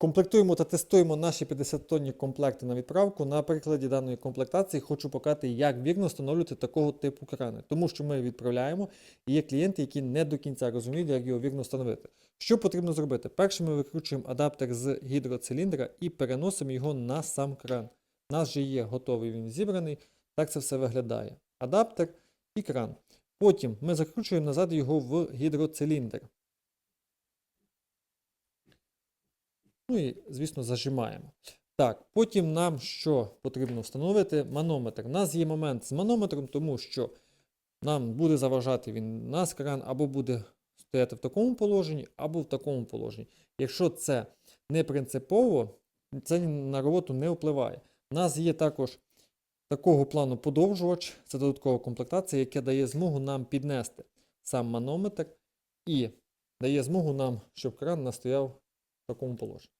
Комплектуємо та тестуємо наші 50-тонні комплекти на відправку. На прикладі даної комплектації хочу показати, як вірно встановлювати такого типу крани. Тому що ми відправляємо, і є клієнти, які не до кінця розуміють, як його вірно встановити. Що потрібно зробити? Перше, ми викручуємо адаптер з гідроциліндра і переносимо його на сам кран. У нас вже є готовий він зібраний. Так це все виглядає. Адаптер і кран. Потім ми закручуємо назад його в гідроциліндр. Ну і, звісно, зажимаємо. Так, потім нам що потрібно встановити? Манометр. У нас є момент з манометром, тому що нам буде заважати він нас кран, або буде стояти в такому положенні, або в такому положенні. Якщо це не принципово, це на роботу не впливає. У нас є також такого плану подовжувач, це додаткова комплектація, яка дає змогу нам піднести сам манометр і дає змогу нам, щоб кран настояв в такому положенні.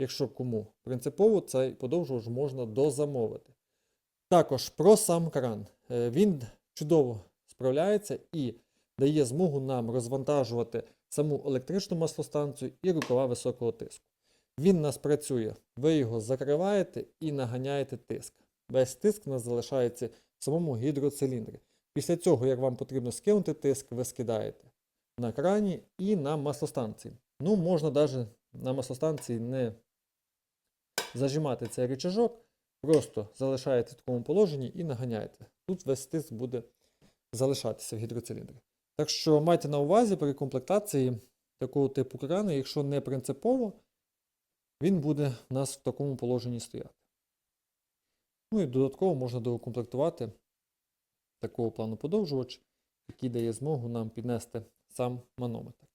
Якщо кому принципово, цей подовжувач можна дозамовити. Також про сам кран. Е, Він чудово справляється і дає змогу нам розвантажувати саму електричну маслостанцію і рукава високого тиску. Він нас працює, ви його закриваєте і наганяєте тиск. Весь тиск у нас залишається в самому гідроциліндрі. Після цього, як вам потрібно скинути тиск, ви скидаєте на крані і на маслостанції. Ну, можна навіть на маслостанції не зажимати цей рычажок, просто залишаєте в такому положенні і наганяєте. Тут весь тиск буде залишатися в гідроциліндрі. Так що майте на увазі при комплектації такого типу крану, якщо не принципово, він буде у нас в такому положенні стояти. Ну і додатково можна доукомплектувати такого плану подовжувач, який дає змогу нам піднести сам манометр.